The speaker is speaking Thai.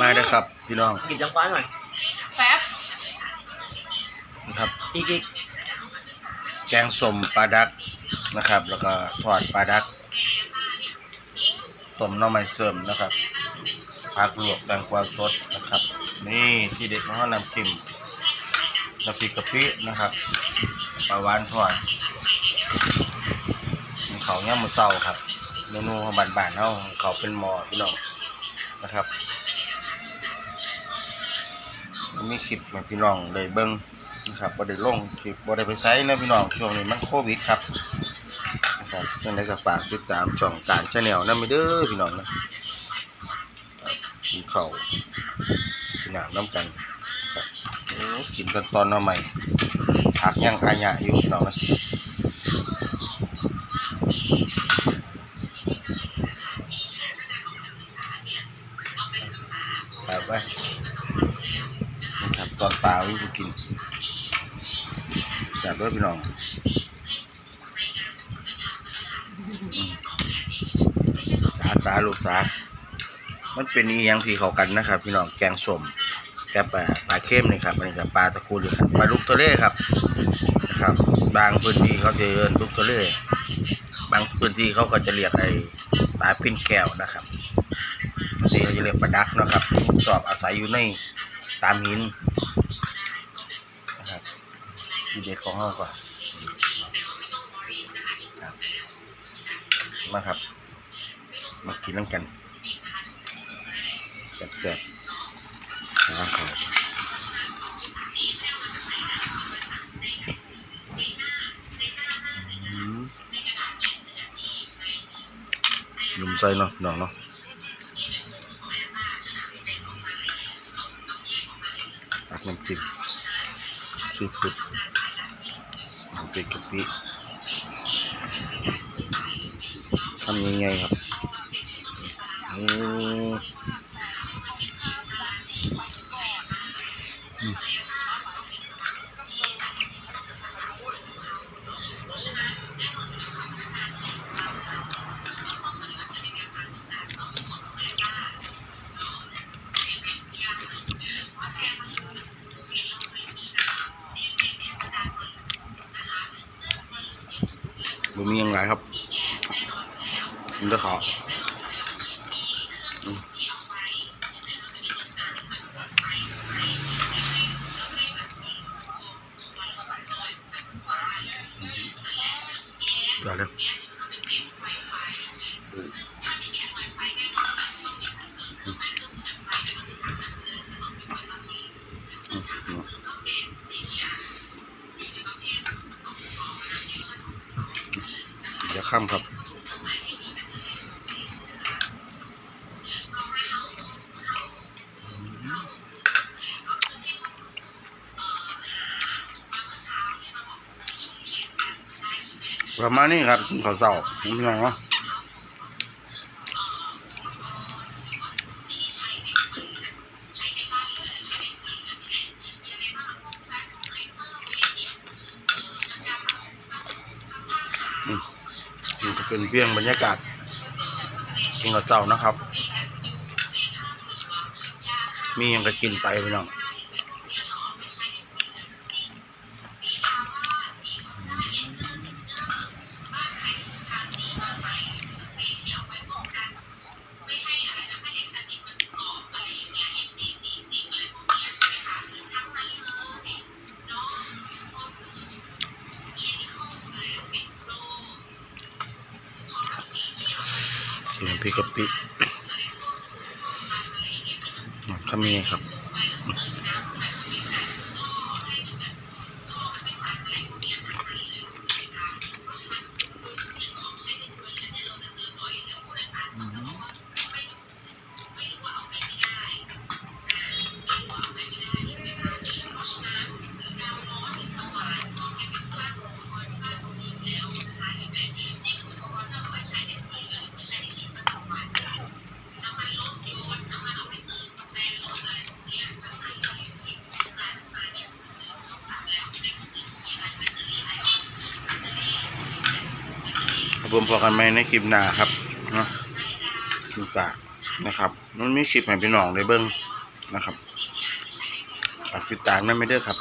มาเด้อครับ พี่น้องหยิบจังหวะหน่อยแป๊บนะครับ อีกอีกแกงส้มปลาดักนะครับ แล้วก็ทอดปลาดักต้มหน้ำไม้เสริมนะครับผักลวกแตงกวาสดนะครับ นี่ที่เด็ดของเราน้ำจิ้มน้ำพริกกะปินะครับปลาหวานทอดมีเขาวย่างมือเศร้าครับเมนูของบ้านๆเขาเขาเป็นหมอพี่น้องนะครับ มีคลิปมาพี่น้องเลยเบิ้งนะครับบ่ได้ลงคลิปบ่ได้ไปไซนะพี่น้องช่วงนี้มันโควิดครับนะครับจังไดก็ฝากติดตามช่องการชาแนลนำไปเด้อพี่น้องนะกินข้าวกินน้ำน้ำกันครับกินตอนตอนน่อใหม่ผักยังอายะอยู่พี่น้องนะครับไป อนปลาวิธีกินแบบด้วยพี่น้องสาสาลูกสา มันเป็นอีหยังที่เขากันนะครับ พี่น้องแกงส้มกับปลาปลาเข้มนี่ครับอันนี้กับปลาตะกูลหรือปลาลูกทะเลครับนะครับ บางพื้นที่เขาจะเรียกลูกทะเลบางพื้นที่เขาก็จะเรียกไอ้ปลาปิ้นแก้วนะครับบางทีเขาจะเรียกปลาดักนะครับชอบอาศัยอยู่ในตามหิน ทีเด็ดของเราก่อนครับมาครับ มากินน้ำกันแซ่บๆนะครับเขาอืมยุ่มใส่เนาะน้องเนาะตักน้ำจิ้มซีฟู้ด น้ำพริกกะปิทำยังไงครับอืม บะมีอย่างไรครับกินด้วยขาวอืมเดี๋ยวเลย อย่าข้ามครับประมาณนี้ครับกินข้าวเจ้าพี่น้องเนาะ เป็นเพียงบรรยากาศกินกับเจ้านะครับ มีอยังก็กินไปพี่น้อง กินน้ำพริกกะปิทำยังไงครับ ผมพอกันไหมในคลิปหน้าครับเนาะดูกะนะครับมันมีคลิปให้พี่น้องได้เบิ้งนะครับฝากติดตามนั่นไม่ได้ครับ